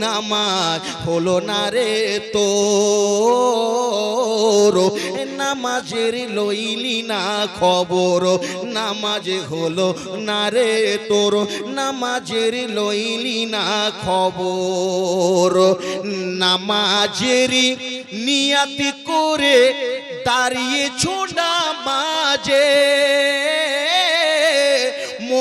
নামাজ হলো না রে তো নামাজের লইলি না খবর। নামাজ হলো না রে তোর। নামাজের লইলি না খবর। নামাজের নিয়াতি করে দাঁড়িয়ে ছোড়া মাঝে।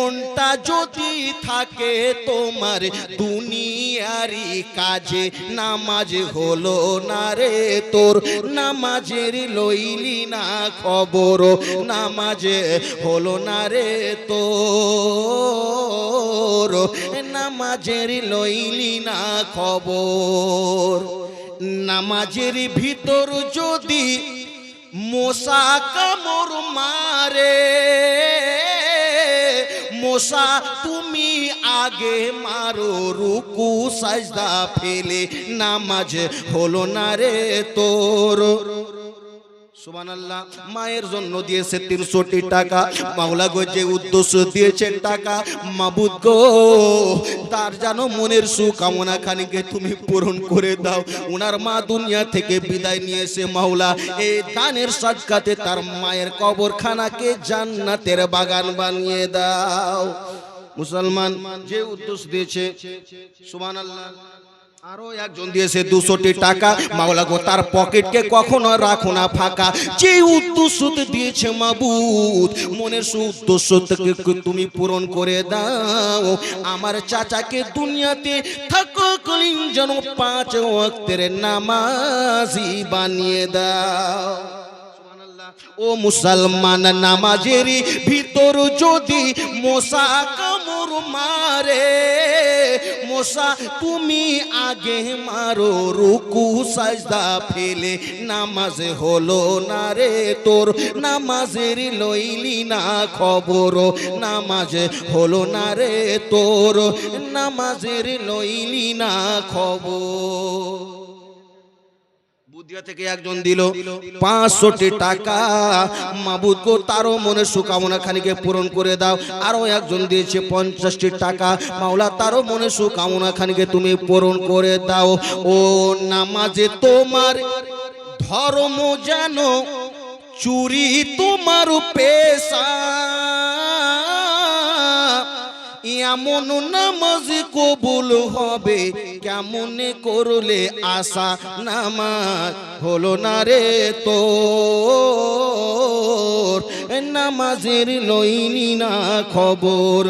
মনটা যদি থাকে তোমার দুনিয়ারি কাজে, নামাজ হলো না রে তোর। নামাজের লইলি না খবর, নামাজে হলো না রে তোর। নামাজের লইলি না খবর, নামাজের ভিতর যদি মশা কামড় মারে মশা তুমি আগে মারো রুকু সাজদা ফেলে নামাজ হলো না রে তোর। মায়ের জন্য দিয়েছে তিনশোটি টাকা। মাওলা গো, যে উদ্দেশ্য দিয়েছেন টাকা, মাবুদ গো, তার জানো মনের সুকামনা খানিকে তুমি পূরণ করে দাও। ওনার মা দুনিয়া থেকে বিদায় নিয়েছে মাওলা, এই দানের সদকাতে তার মায়ের কবরখানাকে জান্নাতের বাগান বানিয়ে দাও। মুসলমান, যে উদ্দেশ্য দিয়েছে সুবান আল্লাহ আরও একজন দিয়েছে দুশোটি টাকা। মাওলা গো তার পকেটকে কখনো রাখো না ফাঁকা। যে উদ্দেশ্যতে দিয়েছে মাবুদ মনের থেকে তুমি পূরণ করে দাও। আমার চাচাকে দুনিয়াতে থাকো কলিন যেন পাঁচ ওয়াক্তের নামাজি বানিয়ে দাও। ও মুসলমান নামাজের ভিতর যদি মশা কামড় মারে মশা, তুমি আগে মারো, রুকু, সাজদা ফেলে। নামাজ হলো না রে তোর, নামাজের লইলি না খবর। নামাজ হলো না রে তোর, নামাজের লইলি না খবর। থেকে একজন দিল পাঁচশোটি টাকা। মাবুদ তারও মনে সুকামনা খানিকে পূরণ করে দাও। আরও একজন দিয়েছে পঞ্চাশটি টাকা। মাওলা তারও মনে সুকামনা খানিকে তুমি পূরণ করে দাও। ও নামাজে তোমার ধর্ম যেন চুরি তোমার পেশা। এমন নামাজ কবুল হবে কেমন করলে আশা নামাজ হলো না রে তো নামাজের লইনি না খবর,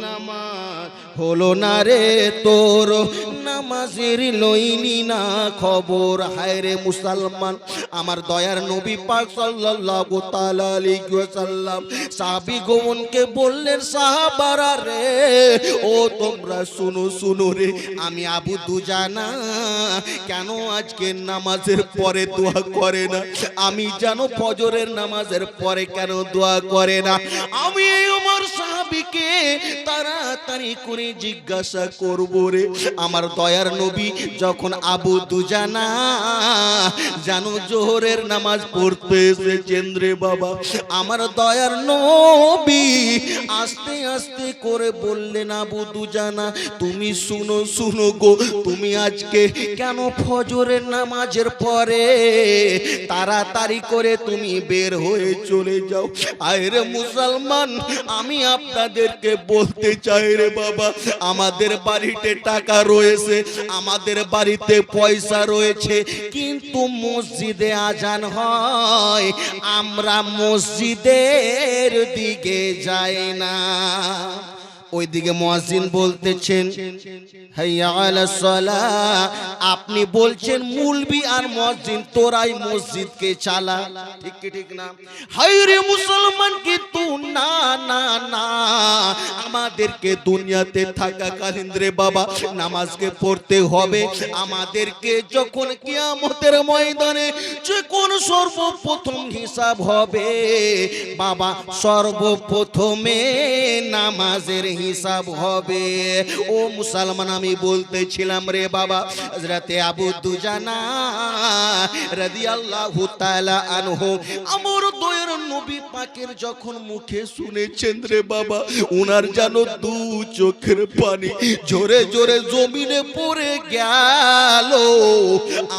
নামাজ হলো না রে তোর? নামাজের লইনি না খবর। হায় রে মুসলমান, আমার দয়ার নবী পাক সাল্লাল্লাহু তাআলা আলাইহি ওয়াসাল্লাম সাহাবী গোমনকে বললেন, সাহাবারা রে, ও তোমরা শুনো শুনো রে, আমি আবু দুজানা। কেন আজকে নামাজের পরে দোয়া করে না? আমি জানো ফজরের নামাজের পরে কেন দোয়া করে না? আমি এই ওমর সাহাবীকে তাড়াতাড়ি করে জিজ্ঞাসা করব রে, আমার দয়ার নবী যখন আবু দুজানা জানো জোহরের নামাজ পড়তে এসেছেন রে বাবা, আমার দয়ার নবী আস্তে আস্তে করে বললেন, আবু দুজানা, তুমি শুনো শুনো গো, তুমি আজকে কেন ফজরের নামাজের পরে তাড়াতাড়ি করে তুমি বের হয়ে চলে যাও? আরে মুসলমান, আমি আপনাদেরকে বলতে চাই রে বাবা, আমাদের বাড়িতে টাকা রয়েছে আমাদের বাড়িতে পয়সা রয়েছে, কিন্তু মসজিদে আজান হয়। আমরা মসজিদের দিকে যাই না। ওইদিকে মুয়াজ্জিন বলতেছেন আপনি বলছেন, মুলবি আর মুয়াজ্জিন, তোরাই মসজিদকে চালা। ঠিক ঠিক না? হায়রে মুসলমান, কিন্তু আমাদেরকে দুনিয়াতে থাকা কালিন্দ্রে বাবা, নামাজকে পড়তে হবে। আমাদেরকে যখন কিয়ামতের ময়দানে যে কোন সর্বপ্রথম হিসাব হবে, বাবা, সর্বপ্রথমে নামাজের হিসাব হবে। ও মুসলমান, আমি বলতেছিলাম রে বাবা, হযরতে আবু দুজানা রাদিয়াল্লাহু তাআলা আনহু, আমার দয়ের নবী পাকের যখন মুখে শুনেছেন রে বাবা, উনার যেন দু চোখের পানি। জোরে জোরে জমিনে পড়ে গেল।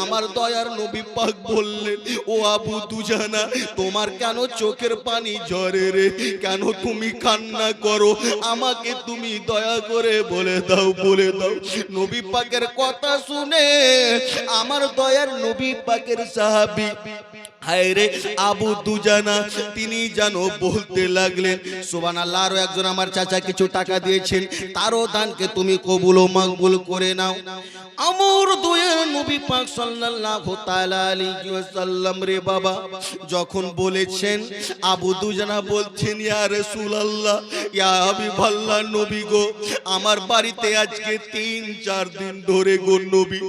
আমার দয়ার নবী পাক বললেন, ও আবু দুজানা, তোমার কেন চোখের পানি ঝরে রে? কেন তুমি কান্না করো? আমাকে তুমি দয়া করে বলে দাও বলে দাও। নবী পাকের কথা শুনে আমার দয়ার নবী পাকের সাহাবী হায় রে আবু দুজানা, তিনি যেন বলতে লাগলেন সুবান আল্লাহ একজন আমার চাচা কিছু টাকা দিয়েছেন, তারও দানকে তুমি কবুল ও মকবুল করে নাও। আমর দুয়ের নবী পাক সাল্লাল্লাহু তাআলা আলাইহি ওয়াসাল্লাম রে বাবা, যখন বলেছেন, আবু দুজানা বলছেন, ইয়া রাসূলুল্লাহ, ইয়া হাবিবাল্লাহ নবী গো, আমার বাড়িতে আজকে তিন চার দিন ধরে গো নবী,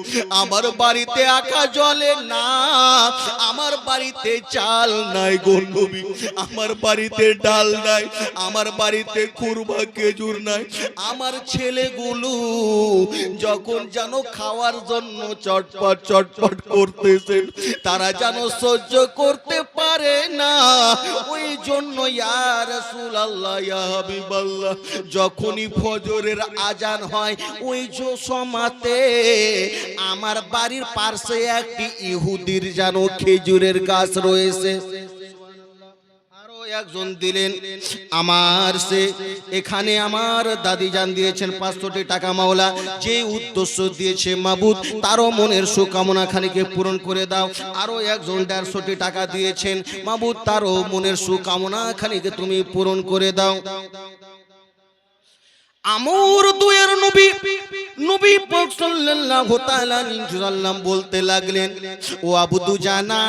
আমার বাড়িতে আকা জলে না, আমার বাড়িতে চাল নাই গো আমার বাড়িতে ডাল নাই, আমার বাড়িতে কুরবা খেজুর নাই। আমার ছেলেগুলো যখন যেন খাওয়ার জন্য চটপট চটপট করতেছেন, তারা যেন সহ্য করতে পারে না। ওই জন্য ইয়া রাসূলুল্লাহ, ইয়া হাবিবাল্লাহ, যখনই ফজরের আজান হয়, ওই যে সমাতে আমার বাড়ির পাশে একটি ইহুদির যেন খেজুরের গাছ রয়েছে। আরও একজন দিলেন, আমার সে, এখানে আমার দাদি জান দিয়েছেন পাঁচশোটি টাকা মাওলা। যে উদ্দেশ্য দিয়েছে মাবুদ, তারও মনের সুকামনা খানিকে পূরণ করে দাও। আরও একজন দেড়শোটি টাকা দিয়েছেন, মাবুদ, তারও মনের সুকামনা খানিকে তুমি পূরণ করে দাও। আমর দুয়ের নবী নবী পাক সাল্লাল্লাহু তাআলা আলাইহি ওয়াসাল্লাম বলতে লাগলেন, ও আবু দুজানা,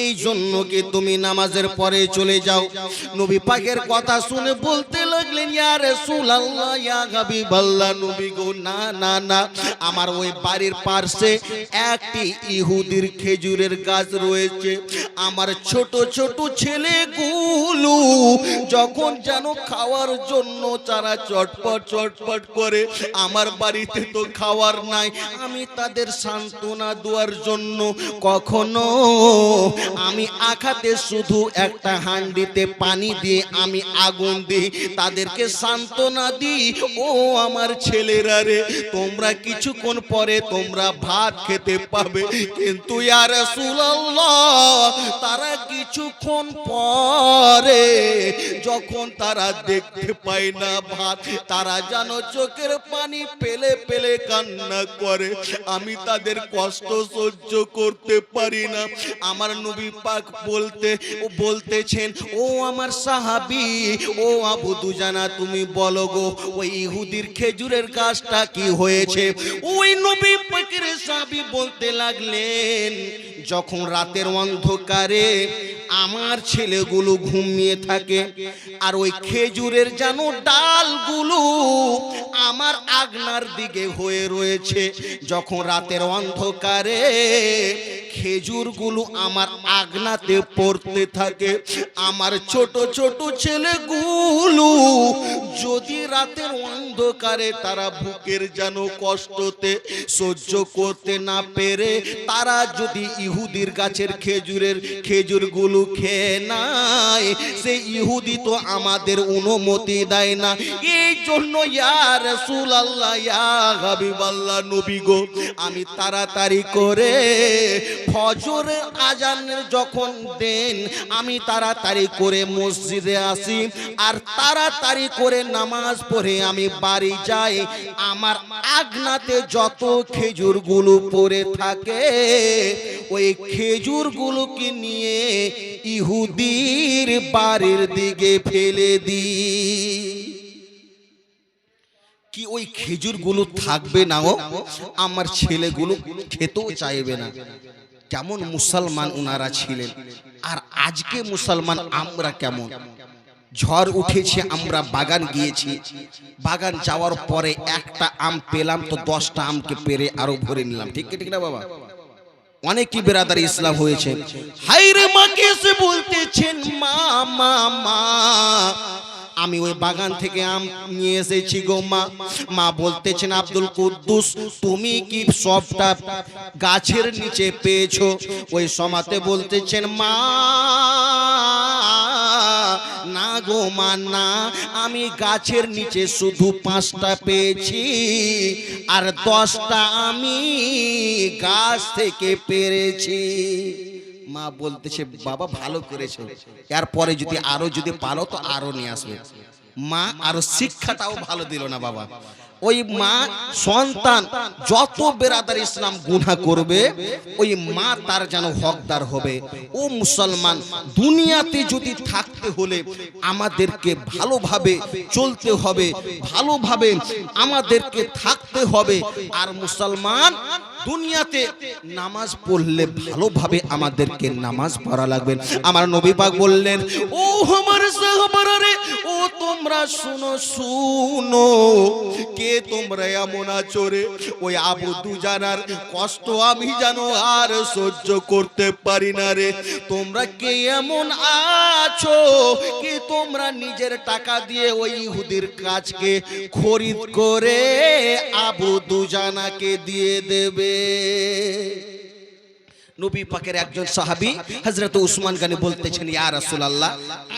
এই জন্য কি তুমি নামাজের পরে চলে যাও? নবী পাকের কথা শুনে বলতে লাগলেন, ইয়া রাসূলুল্লাহ, ইয়া হাবিবাল্লাহ, নবী গো, না না না। আমার ওই বাড়ির পাশে একটি ইহুদির খেজুরের গাছ রয়েছে। আমার ছোট ছোট ছেলেগুলো যখন যেন খাওয়ার জন্য তারা চটপট চটপট করে, আমার বাড়িতে তো খাওয়ার নাই, আমি তাদের সান্ত্বনা দেওয়ার জন্য কখনো আমি আখাতে শুধু একটা হান্ডিতে পানি দিয়ে আমি আগুন দিই, তাদেরকে সান্ত্বনা দিই, ও আমার ছেলেরা রে, তোমরা কিছুক্ষণ পরে তোমরা ভাত খেতে পাবে। কিন্তু ইয়ার তারা কিছুক্ষণ পরে যখন তারা দেখতে পায় না ভাত, তারা যেন চোখের পানি পেলে পেলে কান্না করে। আমি তাদের কষ্ট সহ্য করতে পারি না। আমার নবী পাক বলতে ও বলতেছেন, ও আমার সাহাবি, ও আবু দুজানা, তুমি বলো গো, ওই ইহুদির খেজুরের গাছটা কি হয়েছে? ওই নবী পাকের সাহাবি বলতে লাগলেন, যখন রাতের অন্ধকারে আমার ছেলেগুলো ঘুমিয়ে থাকে, আর ওই খেজুরের যেন ডালগুলো আমার আগনার দিকে হয়ে রয়েছে, যখন রাতের অন্ধকারে খেজুরগুলো আমার আগনাতে পড়তে থাকে। আমার ছোট ছোট ছেলেগুলো যদি রাতের অন্ধকারে তারা বুকের যেন কষ্টতে সহ্য করতে না পেরে, তারা যদি ইহুদির গাছের খেজুরের খেজুরগুলো খেয়ে নেয় সেই ইহুদি তো আমাদের অনুমতি দেয় না। এই জন্য ইয়ার রসুল আল্লাহ ইয়া হাবিবাল্লাহ নবী গো, আমি তাড়াতাড়ি করে ফজরের আজান যখন দেন, আমি তাড়াতাড়ি করে মসজিদে আসি আর তাড়াতাড়ি করে নামাজ পড়ে আমি বাড়ি যাই। আমার আগনাতে যত খেজুরগুলো পড়ে থাকে, ওই খেজুরগুলোকে নিয়ে ইহুদির বাড়ির দিকে ফেলে দিই। কি ওই খেজুরগুলো থাকবে না ও আমার ছেলেগুলো খেতেও চাইবে না। কেমন মুসলমান ওনারা ছিলেন? আর আজকে মুসলমান আমরা কেমন? ঝড় উঠেছে, আমরা বাগান গিয়েছি। বাগান যাওয়ার পরে একটা আম পেলাম তো দশটা আমকে পেরে আরও ভরে নিলাম। ঠিক ঠিক না বাবা? অনেকই বেরাদার ইসলাম হয়েছে। হাইরে মাকে এসে বলতেছেন, মা মা মা আমি ওই বাগান থেকে আম নিয়ে এসেছি গো মা। মা বলতেছেন, আব্দুল কুদ্দুস, তুমি কি সবটা গাছের নিচে পেয়েছ? ওই সমাতে বলতেছেন, মা, না গো মা, না। আমি গাছের নিচে শুধু পাঁচটা পেয়েছি, আর দশটা আমি গাছ থেকে পেরেছি। মা বলতেছে, বাবা, ভালো করেছে। এরপরে যদি আরও যদি পারো, তো আরও নিয়ে আসবে। মা আরও শিক্ষাটাও ভালো দিল না বাবা। ওই মা, সন্তান, যত বেরাদার ইসলাম গুনাহ করবে, ওই মা তার যেন হকদার হবে। ও মুসলমান, দুনিয়াতে যদি থাকতে হলে আমাদেরকে ভালোভাবে চলতে হবে, ভালোভাবে আমাদেরকে থাকতে হবে। আর মুসলমান দুনিয়াতে নামাজ পড়লে ভালোভাবে আমাদেরকে নামাজ পড়া লাগবে। আমার নবী পাক বললেন, ও আমার সাহাবারা ও তোমরা শুনো শুনো। কে তোমরা এমন আছো রে? ওই আবু দুজানার কষ্ট আমি জানো আর সহ্য করতে পারি না রে। তোমরা কে এমন আছো? কি তোমরা নিজের টাকা দিয়ে ওই ইহুদির কাজকে খরিদ করে আবু দুজানাকে দিয়ে দেবে? নবী পাকের একজন সাহাবী হযরত উসমান গানি বলতেছেন, ইয়া রাসূলুল্লাহ,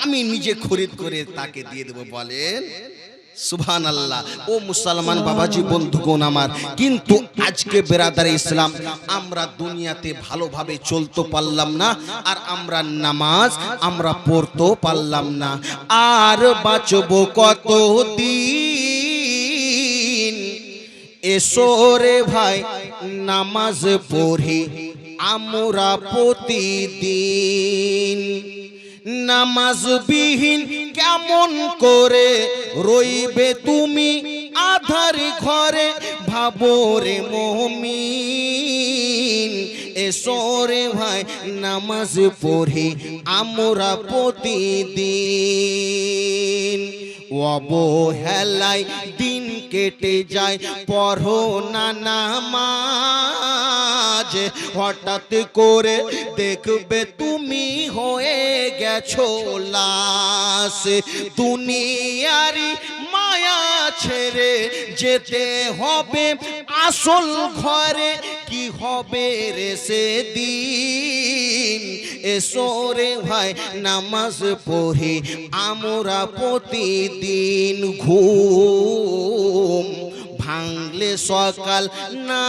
আমি নিজে খরিদ করে তাকে দিয়ে দেব। বলেন সুবহান আল্লাহ ও মুসলমান বাবাজি, বন্ধুগণ আমার, কিন্তু আজকে বেরাদার ইসলাম, আমরা দুনিয়াতে ভালোভাবে চলতে পারলাম না, আর আমরা নামাজ আমরা পড়তেও পারলাম না। আর বাঁচবো কত দিন এসো রে ভাই নামাজ পড়ি, আমরা প্রতিদিন। নামাজবিহীন কেমন করে রইবে তুমি আধার ঘরে? ভাবো রে মমিন, এসো ভাই, নামাজ পড়ি, আমরা প্রতিদিন। অবহেলায় দিন কেটে যায়। পড়ো না নামাজ। হঠাৎ করে দেখবে তুমি হয়ে গেছো লাশ। দুনিয়ারি মায়া ছেড়ে যেতে হবে। আসল ঘরে কি হবে রে সে দিন এসো রে ভাই, নামাজ পড়ি। আমরা প্রতিদিন ঘুম ভাঙলে সকাল, না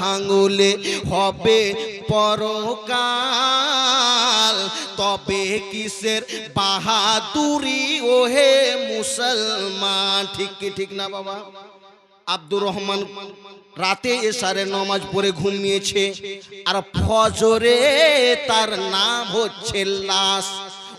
ভাঙলে হবে পরকাল। তবে কিসের বাহাদুরি, ওহে মুসলমান? ঠিক ঠিক না বাবা? আব্দুর রহমান রাতে এসারে নমাজ পড়ে ঘুমিয়েছে আর ফজরে তার নাম হচ্ছে লাশ।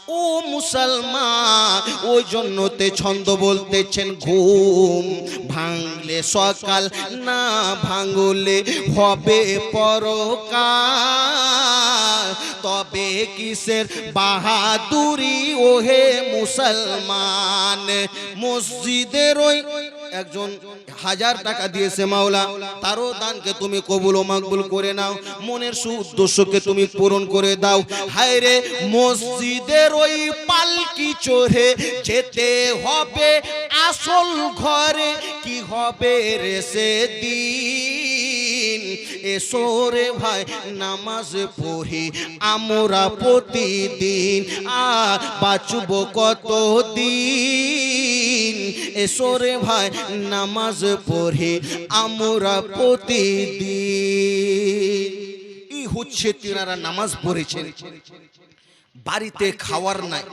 ও মুসলমান, ওই জন্যতে ছন্দ বলতেছেন, ঘুম ভাঙলে সকাল, না ভাঙলে হবে পরকাল। তবে কিসের বাহাদুরি, ওহে মুসলমান? মসজিদের ওই একজন হাজার টাকা দিয়েছে মাওলা, তারও দানকে তুমি কবুল ও মাকবুল করে নাও। মনের সুউদ্দেশ্যকে তুমি পূরণ করে দাও। হায় রে মসজিদের ওই পালকি চড়ে যেতে হবে আসল ঘরে, কি হবে রে সে দিন এসো রে ভাই, নামাজ পড়ি, আমরা প্রতিদিন, আর বাঁচব কত দিন এসো রে ভাই, নামাজ পড়ি আমরা প্রতিদিন। ই হচ্ছে তিনারা নামাজ পড়েছেন। বাড়িতে খাওয়ার নাই,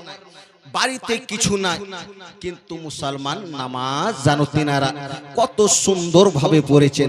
বাড়িতে কিছু নাই, কিন্তু মুসলমান নামাজ জানো তিনারা কত সুন্দরভাবে পড়েছেন।